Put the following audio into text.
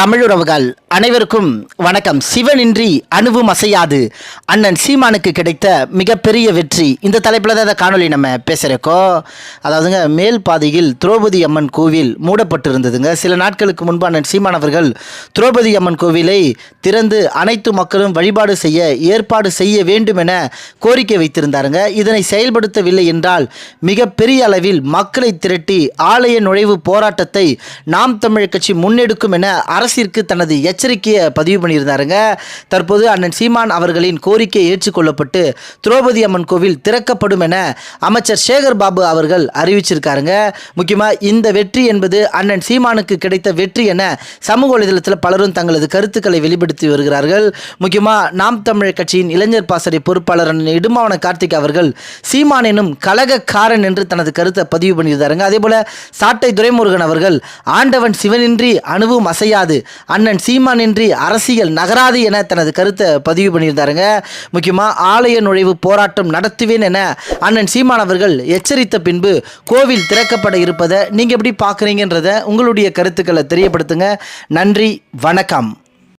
தமிழுறவுகள் அனைவருக்கும் வணக்கம். சிவனின்றி அணுவும் அசையாது. அண்ணன் சீமானுக்கு கிடைத்த மிகப்பெரிய வெற்றி. இந்த தலைப்பில் தான் இந்த காணொலி நம்ம பேசுகிறக்கோ அதாவதுங்க மேல் பாதையில் திரௌபதி அம்மன் கோவில் மூடப்பட்டிருந்ததுங்க. சில நாட்களுக்கு முன்பு அண்ணன் சீமான் அவர்கள் திரௌபதி அம்மன் கோவிலை திறந்து அனைத்து மக்களும் வழிபாடு செய்ய ஏற்பாடு செய்ய வேண்டும் என கோரிக்கை வைத்திருந்தாருங்க. இதனை செயல்படுத்தவில்லை என்றால் மிகப்பெரிய அளவில் மக்களை திரட்டி ஆலய நுழைவு போராட்டத்தை நாம் தமிழ் கட்சி முன்னெடுக்கும் என அரசிற்கு தனது எச்சரிக்கையை பதிவு பண்ணியிருந்தாருங்க. தற்போது அண்ணன் சீமான் அவர்களின் கோரிக்கை ஏற்றுக்கொள்ளப்பட்டு திரௌபதி அம்மன் கோவில் திறக்கப்படும் என அமைச்சர் சேகர் பாபு அவர்கள் அறிவிச்சிருக்காருங்க. முக்கியமாக இந்த வெற்றி என்பது அண்ணன் சீமானுக்கு கிடைத்த வெற்றி என சமூக வலைதளத்தில் பலரும் தங்களது கருத்துக்களை வெளிப்படுத்தி வருகிறார்கள். முக்கியமாக நாம் தமிழர் கட்சியின் இளைஞர் பாசறை பொறுப்பாளர் அண்ணன் இடுமாவன கார்த்திக் அவர்கள் சீமான் எனும் கலகக்காரன் என்று தனது கருத்தை பதிவு பண்ணியிருந்தாருங்க. அதே போல சாட்டை துரைமுருகன் அவர்கள் ஆண்டவன் சிவனின்றி அணுவும் அசையாது அண்ணன் சீமானின்றி அரசியல் நகராது என தனது கருத்தை பதிவு பண்ணியிருந்தாருங்க. முக்கியமாக ஆலய நுழைவு போராட்டம் நடத்துவேன் என அண்ணன் சீமான் அவர்கள் எச்சரித்த பின்பு கோவில் திறக்கப்பட இருப்பதை நீங்கள் எப்படி பார்க்குறீங்கன்றத உங்களுடைய கருத்துக்களை தெரியப்படுத்துங்க. நன்றி வணக்கம்.